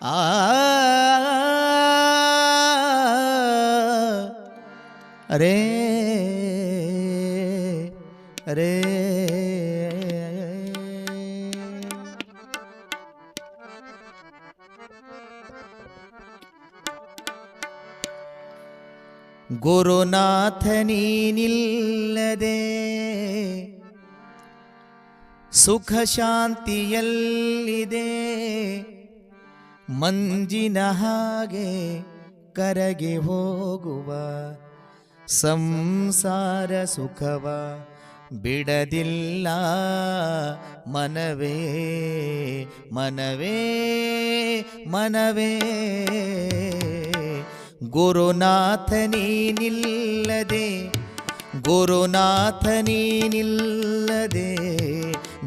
ಆ ಅರೇ ಅರೇ ಗುರುನಾಥನೀನಿಲ್ಲದೆ ಸುಖ ಶಾಂತಿಯಲ್ಲಿದೆ ಮಂಜಿನ ಹಾಗೆ ಕರಗಿ ಹೋಗುವ ಸಂಸಾರ ಸುಖವ ಬಿಡದಿಲ್ಲ. ಮನವೇ ಮನವೇ ಮನವೇ. ಗುರುನಾಥನೀನಿಲ್ಲದೆ ಗುರುನಾಥನೀನಿಲ್ಲದೆ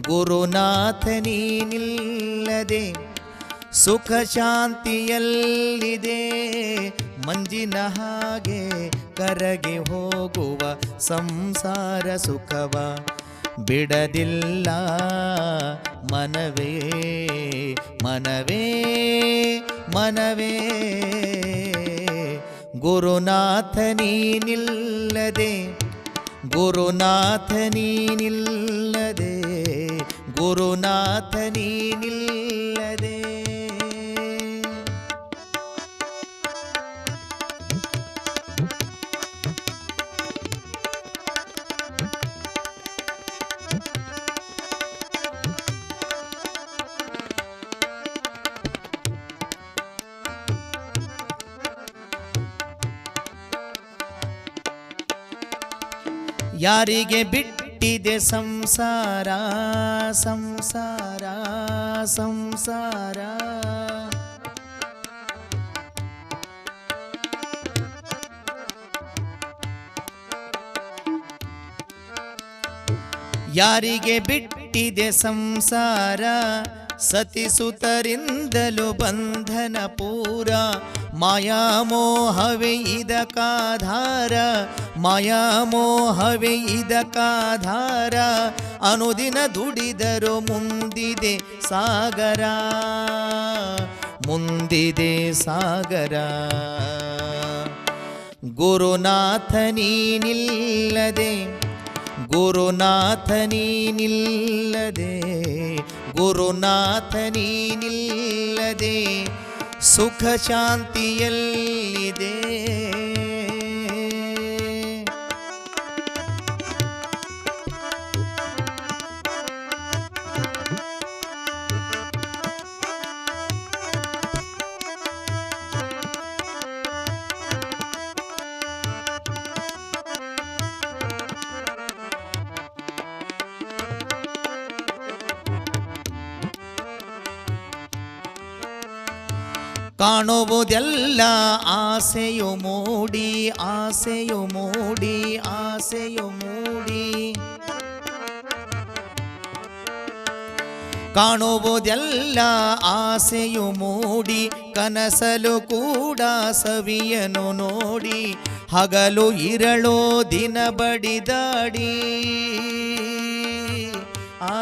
ಗುರುನಾಥನೀನಿಲ್ಲದೆ ಸುಖ ಶಾಂತಿಯಲ್ಲಿದೆ. ಮಂಜಿನ ಹಾಗೆ ಕರಗಿ ಹೋಗುವ ಸಂಸಾರ ಸುಖವ. ಬಿಡದಿಲ್ಲ ಮನವೇ ಮನವೇ ಮನವೇ. ಗುರುನಾಥನೀನಿಲ್ಲದೆ ಗುರುನಾಥನೀನಿಲ್ಲದೆ ಗುರುನಾಥನೀನಿಲ್ಲದೆ ಯಾರಿಗೆ ಬಿಟ್ಟಿದೆ ಸಂಸಾರ ಸಂಸಾರ ಸಂಸಾರ? ಯಾರಿಗೆ ಬಿಟ್ಟಿದೆ ಸಂಸಾರ ಸತಿಸುತರಿಂದಲೂ ಬಂಧನ ಪೂರ. ಮಯಾಮೋಹವೆಯಿದ ಕಾಧಾರ ಮಯಾಮೋಹವೆಯಿದ ಕಾಧಾರ ಅನುದಿನ ದುಡಿದರು ಮುಂದಿದೆ ಸಾಗರ. ಮುಂದಿದೆ ಸಾಗರ. ಗುರುನಾಥನೀನಿಲ್ಲದೆ ಗುರುನಾಥನೀನಿಲ್ಲದೆ ಗುರುನಾಥನೀನಿಲ್ಲದೆ ಸುಖ ಶಾಂತಿಯಲ್ಲಿದೆ ಕಾಣುವುದೆಲ್ಲ ಆಸೆಯು ಮೂಡಿ ಆಸೆಯು ಮೂಡಿ ಆಸೆಯು ಮೂಡಿ. ಕಾಣುವುದೆಲ್ಲ ಆಸೆಯು ಮೂಡಿ, ಕನಸಲು ಕೂಡ ಸವಿಯನು ನೋಡಿ, ಹಗಲು ಇರಳೋ ದಿನ ಬಡಿದಾಡಿ ಆ,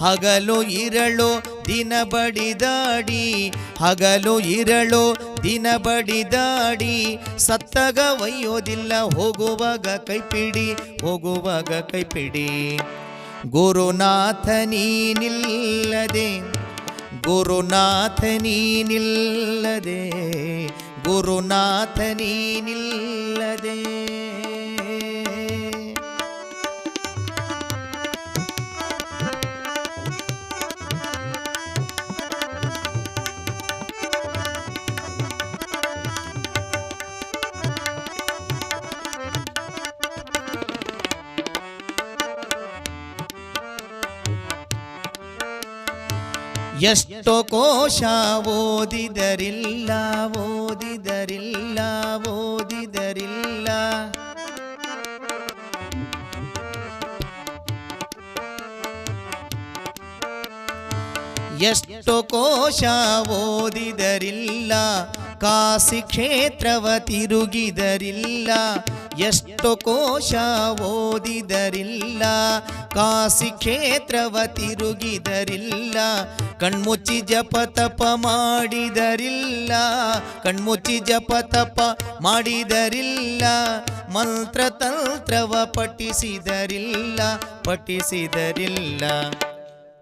ಹಗಲು ಇರಳು ದಿನ ಬಡಿದಾಡಿ ಹಗಲು ಇರಳು, ದಿನ ಬಡಿದಾಡಿ ಸತ್ತಗ ಒಯ್ಯೋದಿಲ್ಲ, ಹೋಗುವಾಗ ಕೈಪಿಡಿ ಹೋಗುವಾಗ ಕೈಪಿಡಿ. ಗುರುನಾಥನೀನಿಲ್ಲದೆ ಗುರುನಾಥನೀನಿಲ್ಲದೆ ಗುರುನಾಥನೀನಿಲ್ಲದೆ ಎಷ್ಟೋ ಕೋಶ ಓದಿದರಿಲ್ಲ ಓದಿದರಿಲ್ಲ ಓದಿದರಿಲ್ಲ. ಎಷ್ಟು ಕೋಶ ಓದಿದರಿಲ್ಲ ಕಾಸಿ ಕ್ಷೇತ್ರವ ತಿರುಗಿದರಿಲ್ಲ ಎಷ್ಟು ಕೋಶ ಓದಿದರಿಲ್ಲ, ಕಾಸಿ ಕ್ಷೇತ್ರವ ತಿರುಗಿದರಿಲ್ಲ, ಕಣ್ಮುಚ್ಚಿ ಜಪ ತಪ ಮಾಡಿದರಿಲ್ಲ, ಕಣ್ಮುಚ್ಚಿ ಜಪ ತಪ ಮಾಡಿದರಿಲ್ಲ ಮಂತ್ರ ತಂತ್ರವ ಪಠಿಸಿದರಿಲ್ಲ ಪಠಿಸಿದರಿಲ್ಲ.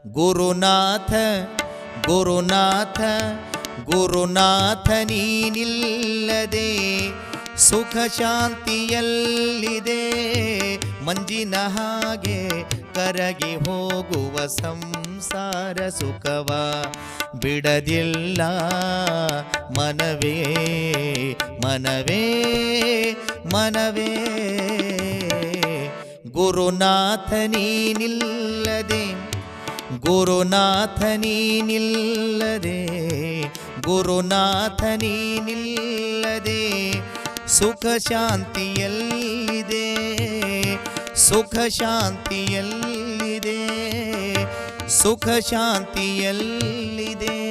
ಗುರುನಾಥ ಗುರುನಾಥ ಗುರುನಾಥ ನೀನಿಲ್ಲದೆ ಸುಖ ಶಾಂತಿಯಲ್ಲಿದೆ. ಮಂಜಿನ ಹಾಗೆ ಕರಗಿ ಹೋಗುವ ಸಂಸಾರ ಸುಖವ. ಬಿಡದಿಲ್ಲ ಮನವೇ ಮನವೇ ಮನವೇ. ಗುರುನಾಥ ನೀನಿಲ್ಲದೆ ಗುರುನಾಥ ನೀನಿಲ್ಲದೆ ಗುರುನಾಥ ನೀನಿಲ್ಲದೆ ಸುಖ ಶಾಂತಿಯಲ್ಲಿದೆ. ಸುಖ ಶಾಂತಿಯಲ್ಲಿದೆ. ಸುಖ ಶಾಂತಿಯಲ್ಲಿದೆ.